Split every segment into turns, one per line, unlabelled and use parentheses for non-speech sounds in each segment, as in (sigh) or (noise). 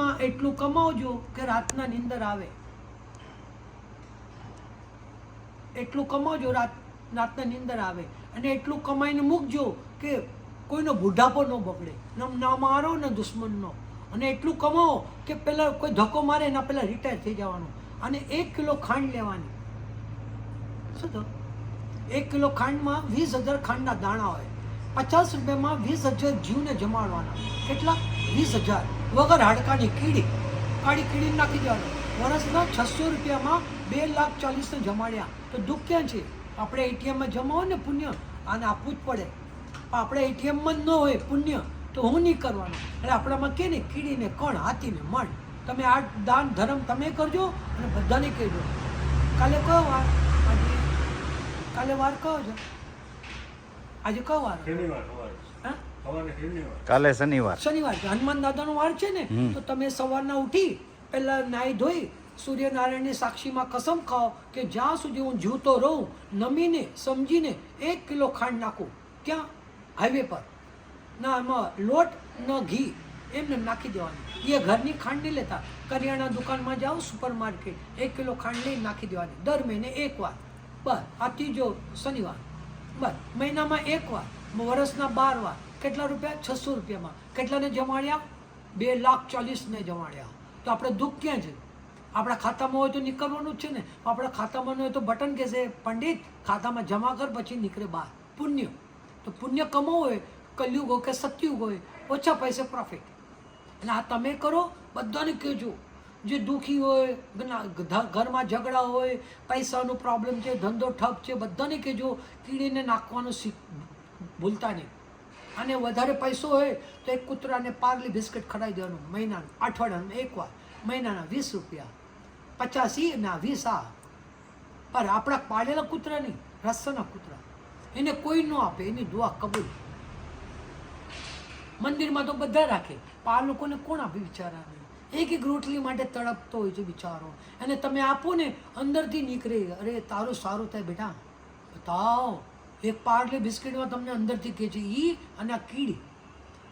ખાંડમાં એટલું કમાવજો કે રાતના નિંદર આવે. એટલું કમાવજો રાત, રાતના નિંદર આવે. અને એટલું કમાઈને મૂકજો કે કોઈનો બુઢાપો ન બગડે. ના મારો ને દુશ્મનનો. અને એટલું કમાવો કે પહેલાં કોઈ ધક્કો મારે એના પહેલાં રિટાયર થઈ જવાનું. અને એક કિલો ખાંડ લેવાની. શું તો એક કિલો ખાંડમાં વીસ હજાર ખાંડના દાણા હોય. પચાસ રૂપિયામાં વીસ હજાર જીવને જમાડવાના. કેટલા? વીસ હજાર. વગર હાડકાની કીડી. કાળી કીડી નાખી દેવાનું. વર્ષના છસો રૂપિયામાં બે લાખ ચાલીસને જમાડ્યા. તો દુઃખ ક્યાં છે? આપણે એટીએમમાં જમાવો ને પુણ્ય. આને આપવું જ પડે. આપણે એટીએમમાં ન હોય પુણ્ય, તો હું નહીં કરવાનું? એટલે આપણામાં કે ને કીડીને કણ, હાથીને મણ. તમે આ દાન, ધર્મ તમે કરજો અને બધાને કહેજો. કાલે કયો વાર? કાલે વાર કયો છે? આજે કયો વાર?
શનિવાર સવારે
હા
સવારે શનિવાર
કાલે શનિવાર.
શનિવાર. હનુમાન દાદાનો વાર છે ને તો તમે સવારના ઉઠી પહેલા નાહી ધોઈ સૂર્યનારાયણની સાક્ષીમાં કસમ ખાઓ કે જ્યાં સુધી હું જીવતો રહું નમીને સમજીને એક કિલો ખાંડ નાખું. ક્યાં? હાઈવે પર. ના એમાં લોટ ન ઘી. એમને નાખી દેવાની. એ ઘરની ખાંડ નહીં લેતા. કરિયાણા દુકાનમાં જાઓ સુપર માર્કેટ એક કિલો ખાંડ લઈને નાખી દેવાની. દર મહિને એકવાર બસ આ ત્રીજો શનિવાર. બસ મહિનામાં એકવાર વર્ષના બાર વાર. કેટલા રૂપિયા? છસો રૂપિયામાં. કેટલાને જમાડ્યા? બે લાખ ચાલીસને જમાડ્યા. તો આપણે દુઃખ ક્યાં છે? આપણા ખાતામાં હોય તો નીકળવાનું જ છે ને. આપણા ખાતામાં ન હોય તો બટન કહેશે પંડિત, ખાતામાં જમા કર, પછી નીકળે બહાર. પુણ્ય. તો પુણ્ય કમાવું હોય, કલયુગ હોય કે સત્યુગ હોય, ઓછા પૈસે પ્રોફિટ અને આ તમે કરો, બધાને કહેજો. જે દુઃખી હોય ઘરમાં ઝઘડા હોય, પૈસાનો પ્રોબ્લેમ છે, ધંધો ઠપ છે, બધાને કહેજો. કીડીને નાખવાનું શીખ, ભૂલતા નહીં. અને વધારે પૈસો હોય તો એક કૂતરાને પાર્લી બિસ્કિટ ખવડાવી દેવાનું મહિનાનું, અઠવાડિયાનું, એકવાર, મહિનાના વીસ રૂપિયા. પચાસી ના વીસ આ. પર આપણા પાડેલા કૂતરા નહીં રસ્તાના કૂતરા. એને કોઈ ન આપે, એની દુઆ કબૂલ. મંદિરમાં તો બધા રાખે. પણ લોકોને કોણ આપે બિચારાને એક એક રોટલી માટે તડપતો હોય છે બિચારો. અને તમે આપો ને, અંદરથી નીકળે. અરે, તારું સારું થાય બેટા. બતાવો. એક પાર્લે બિસ્કિટમાં તમને અંદરથી કહે છે, ઈ અને આ કીડી.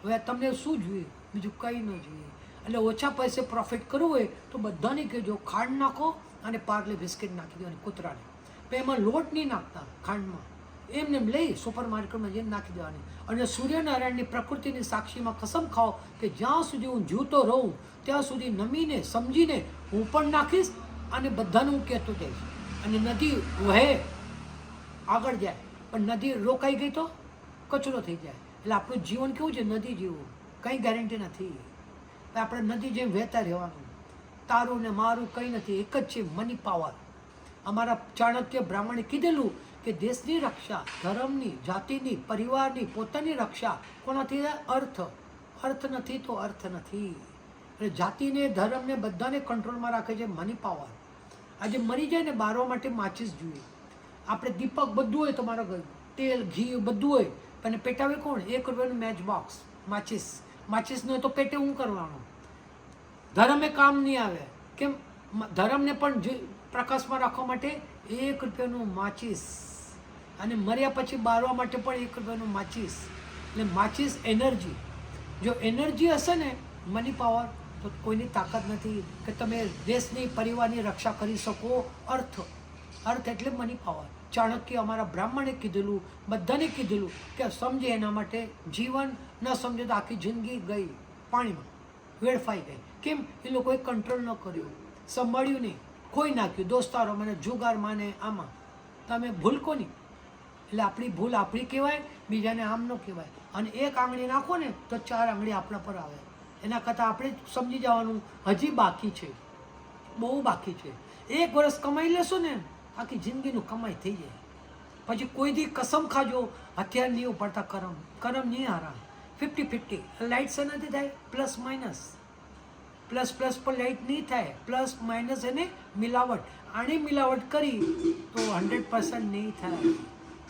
હવે તમને શું જોઈએ? બીજું કંઈ ન જોઈએ. એટલે ઓછા પૈસે પ્રોફિટ કરવું હોય તો બધાને કહેજો, ખાંડ નાખો અને પાર્લે બિસ્કિટ નાખી દેવાની કૂતરાને. પણ એમાં લોટ નહીં નાખતા ખાંડમાં. એમને એમ લઈ સુપર માર્કેટમાં જઈને નાખી દેવાની. અને સૂર્યનારાયણની પ્રકૃતિની સાક્ષીમાં કસમ ખાઓ કે જ્યાં સુધી હું જીવતો રહું, ત્યાં સુધી નમીને, સમજીને હું પણ નાખીશ અને બધાને હું કહેતો જઈશ. અને નદી વહે, આગળ જાય. પણ નદી રોકાઈ ગઈ તો કચરો થઈ જાય. એટલે આપણું જીવન કેવું છે? નદી જેવું. કંઈ ગેરંટી નથી. આપણે નદી જેમ વહેતા રહેવાનું. તારું ને મારું કંઈ નથી. એક જ છે મની પાવર અમારા ચાણક્ય બ્રાહ્મણે કીધેલું કે દેશની રક્ષા, ધર્મની, જાતિની, પરિવારની, પોતાની રક્ષા કોનાથી? અર્થ. અર્થ નથી તો અર્થ નથી. એટલે જાતિને, ધર્મને બધાને કંટ્રોલમાં રાખે છે મની પાવર આજે મરી જાય ને બારવા માટે માચીસ જોઈએ. આપણે દીપક બધું હોય તમારા ઘર. તેલ, ઘી બધું હોય. પણ પેટાવે કોણ? એક રૂપિયાનું મેચ બોક્સ માચીસ. માચીસ ન હોય તો પેટે હું કરવાનું? ધર્મે કામ નહીં આવે. કેમ? ધર્મને પણ પ્રકાશમાં રાખવા માટે એક રૂપિયાનું માચીસ. અને મર્યા પછી બારવા માટે પણ એક રૂપિયાનું માચીસ. એટલે માચીસ એનર્જી. જો એનર્જી હશે ને મની પાવર તો કોઈની તાકાત નથી કે તમે દેશની પરિવારની રક્ષા કરી શકો. અર્થ. અર્થ એટલે મની પાવર ચાણક્ય અમારા બ્રાહ્મણે કીધેલું, બધાને કીધેલું કે સમજે એના માટે જીવન ન સમજે તો આખી જિંદગી ગઈ, પાણીમાં વેડફાઈ ગઈ. કેમ? એ લોકોએ કંટ્રોલ ન કર્યું. સંભાળ્યું નહીં. કોઈ નાખ્યું. દોસ્તારો મને જુગાર માને આમાં. તમે ભૂલ કોની? એટલે આપણી ભૂલ આપણી કહેવાય, બીજાને આમ ન કહેવાય. અને એક આંગળી નાખો ને તો ચાર આંગળી આપણા પર આવે. એના કરતાં આપણે સમજી જવાનું. હજી બાકી છે. બહુ બાકી છે. એક વર્ષ કમાઈ લેશો ને આખી જિંદગીનું કમાઈ થઈ જાય. પછી કોઈ દી કસમ ખાજો હથિયાર નહીં ઉપાડતા, કરમ. કરમ નહીં હારા. ફિફ્ટી ફિફ્ટી લાઇટ સે નથી થાય? પ્લસ માઇનસ પ્લસ પ્લસ પર લાઇટ નહીં થાય. પ્લસ માઇનસ એને મિલાવટ. આને મિલાવટ કરી તો હંડ્રેડ પર્સન્ટ નહીં થાય.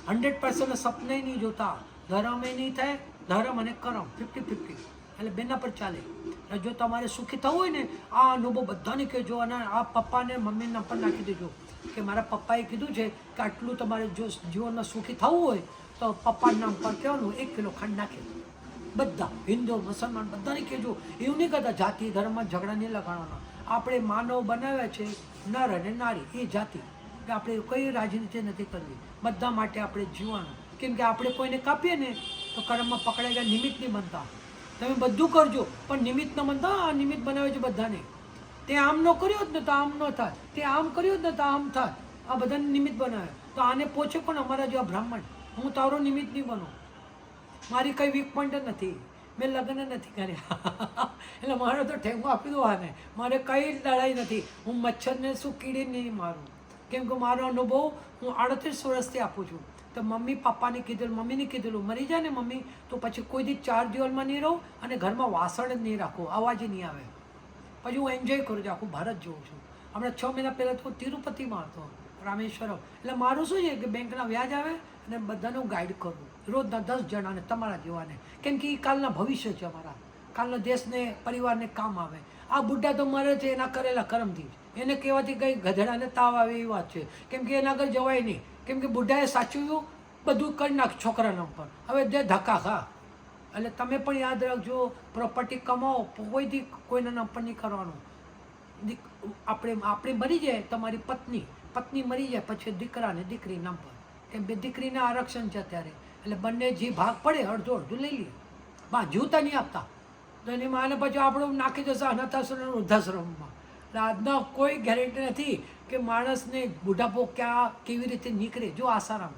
હંડ્રેડ પર્સન્ટ સપને નહીં જોતા. ધર્મે નહીં થાય. ધર્મ અને કરમ. ફિફ્ટી ફિફ્ટી એટલે બેના પર ચાલે. અને જો તમારે સુખી થવું હોય ને, આ અનુભવ બધાને કહેજો અને આ પપ્પાને મમ્મીના પર નાખી દેજો. કે મારા પપ્પાએ કીધું છે કે આટલું તમારે જો જીવનમાં સુખી થવું હોય, તો પપ્પાના નામ પર કહેવાનું, એક કિલો ખાંડ નાખે. બધા, હિન્દુ, મુસલમાન, બધાને કહેજો. એવું નહીં કરતા જાતિ ધર્મમાં ઝઘડા નહીં લગાડવાના. આપણે માનવ બનાવ્યા છે, નર અને નારી, એ જાતિ. કે આપણે કઈ રાજનીતિ નથી કરવી. બધા માટે આપણે જીવવાનું. કેમ કે આપણે કોઈને કાપીએ ને, તો કર્મમાં પકડાયેલા નિમિત્ત નહીં બનતા. તમે બધું કરજો, પણ નિમિત્ત ન બનતા, આ નિમિત્ત બનાવે છે બધાને. તે આમ ન કર્યો જ ને તો આમ ન થાય તે આમ કર્યો જ ને તો આમ થાય આ બધાને નિમિત્ત બનાવે. તો આને પોછે પણ અમારા જેવા બ્રાહ્મણ. હું તારો નિમિત્ત નહીં બનું. મારી કંઈ વીક પોઈન્ટ નથી. મેં લગ્ન નથી કર્યા. (laughs) એટલે મારે તો ઠેંગો આપી દો આને. મારે કંઈ લડાઈ નથી. હું મચ્છરને શું કીડી નહીં મારું. કેમ કે મારો અનુભવ હું આડત્રીસ વર્ષથી આપું છું. તો મમ્મી પપ્પાને કીધેલું, મમ્મીને કીધેલું, મરી જાય ને મમ્મી, તો પછી કોઈ દી ચાર દિવસમાં નહીં રહું અને ઘરમાં વાસણ જ નહીં રાખો, અવાજ નહીં આવે. પછી હું એન્જોય કરું છું, આખું ભારત જોઉં છું. હમણાં છ મહિના પહેલાં તો હું તિરુપતિમાં હતો, રામેશ્વરમ. એટલે મારું શું છે કે બેંકના વ્યાજ આવે અને બધાને હું ગાઈડ કરું, રોજના દસ જણાને, તમારા જેવાને. કેમ કે એ કાલના ભવિષ્ય છે અમારા. કાલના દેશને, પરિવારને કામ આવે. આ બુઢા તો મરે છે એના કરેલા કર્મથી જ. એને કહેવાથી કંઈ ગધડાને તાવ આવે એવી વાત છે. કેમ કે એના આગળ જવાય નહીં. કેમ કે બુઢાએ સાચવ્યું બધું કરી નાખ છોકરાના ઉપર. હવે જે ધક્કા ખા. એટલે તમે પણ યાદ રાખજો પ્રોપર્ટી કમાઓ કોઈથી કોઈના નામ પર નહીં કરવાનું. આપણે આપણે મરી જાય તમારી પત્ની. પત્ની મરી જાય પછી દીકરા ને દીકરી નામ પર. કેમ બે દીકરીના આરક્ષણ છે અત્યારે. એટલે બંને જે ભાગ પડે, અડધો અડધો લઈ લે. બા જીવતા નહીં આપતા. તો એની માને પછી આપણું નાખી જશે અનાથાશ્રમ અને વૃદ્ધાશ્રમમાં. આજના કોઈ ગેરંટી નથી કે માણસને બુઢાપો ક્યાં કેવી રીતે નીકળે. જો આસારામ.